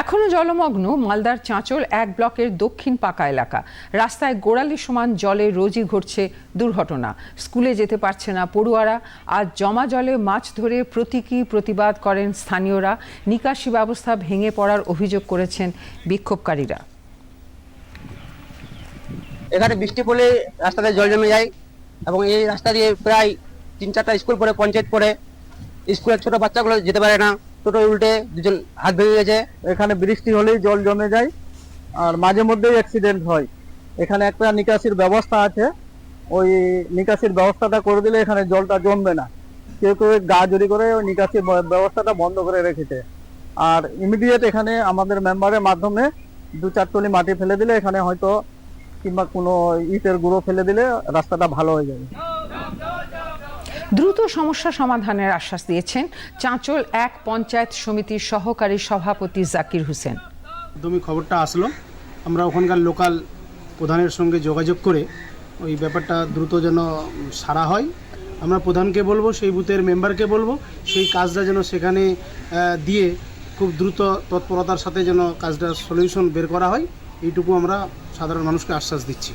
এখনও জলমগ্ন মালদার চাঁচল এক ব্লকের দক্ষিণ পাকা এলাকা। রাস্তায় গোড়ালি সমান জলে রোজই ঘটছে দুর্ঘটনা। স্কুলে যেতে পারছে না পড়ুয়ারা। আজ জমা জলে মাছ ধরে প্রতীকী প্রতিবাদ করেন স্থানীয়রা। নিকাশি ব্যবস্থা ভেঙে পড়ার অভিযোগ করেছেন বিক্ষোভকারীরা। এখানে বৃষ্টি পড়লে রাস্তাতে জল জমে যায় এবং এই রাস্তা দিয়ে প্রায় তিন চারটা স্কুল পড়ে, পঞ্চায়েত পড়ে। স্কুলের ছোট বাচ্চাগুলো যেতে পারে না। টোটো উল্টে দুজন হাত ভেঙে গেছে। এখানে বৃষ্টি হলেই জল জমে যায় আর মাঝে মধ্যেই অ্যাক্সিডেন্ট হয়। এখানে একটা নিকাশির ব্যবস্থা আছে। ওই নিকাশির ব্যবস্থাটা করে দিলে এখানে জলটা জমবে না। কেউ কেউ গা জড়ি করে ওই নিকাশির ব্যবস্থাটা বন্ধ করে রেখেছে। আর ইমিডিয়েট এখানে আমাদের মেম্বারের মাধ্যমে দু চার টলি মাটি ফেলে দিলে এখানে হয়তো কিংবা কোনো ইটের গুঁড়ো ফেলে দিলে রাস্তাটা ভালো হয়ে যাবে। দ্রুত সমস্যা সমাধানের আশ্বাস দিয়েছেন চাঁচল এক পঞ্চায়েত সমিতির সহকারী সভাপতি জাকির হোসেন। মাধ্যমে খবরটা আসলো। আমরা ওখানকার লোকাল প্রধানের সঙ্গে যোগাযোগ করে ওই ব্যাপারটা দ্রুত যেন সারা হয়। আমরা প্রধানকে বলব, সেই বুথের মেম্বারকে বলব, সেই কাজটা যেন সেখানে দিয়ে খুব দ্রুত তৎপরতার সাথে যেন কাজটা সলিউশন বের করা হয়। এইটুকু আমরা সাধারণ মানুষকে আশ্বাস দিচ্ছি।